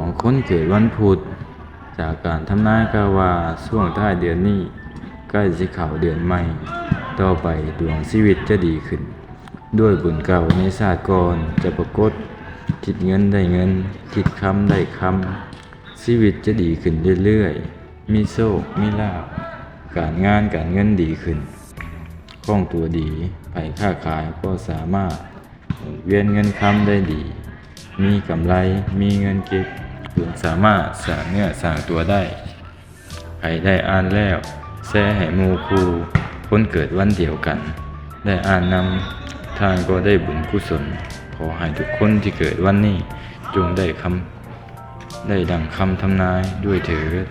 ของคนเกิดวันพุธจากการทำนายกาว่าช่วงท้ายเดือนนี้ใกล้สิเข้าเดือนใหม่ ต่อไปดวงชีวิตจะดีขึ้น ด้วยบุญเก่าในชาสติก่อนจะปรากฏคิดเงินได้เงิน คิดคำได้คำชีวิตจะดีขึ้นเรื่อยๆ มีโชคมีลาภการงานการเงินดีขึ้นคล่องตัวดีไปค้าขายก็สามารถเวียนเงินคำได้ดี มีกำไรมีเงินเก็บ คุณสามารถสางเนื้อสางตัวได้ใครได้อ่านแล้วแชร์ให้หมูครูคนเกิดวันเดียวกัน ได้อ่านนำทานก็ได้บุญกุศล ขอให้ทุกคนที่เกิดวันนี้จงได้คำได้ดังคำทำนายด้วยเถิด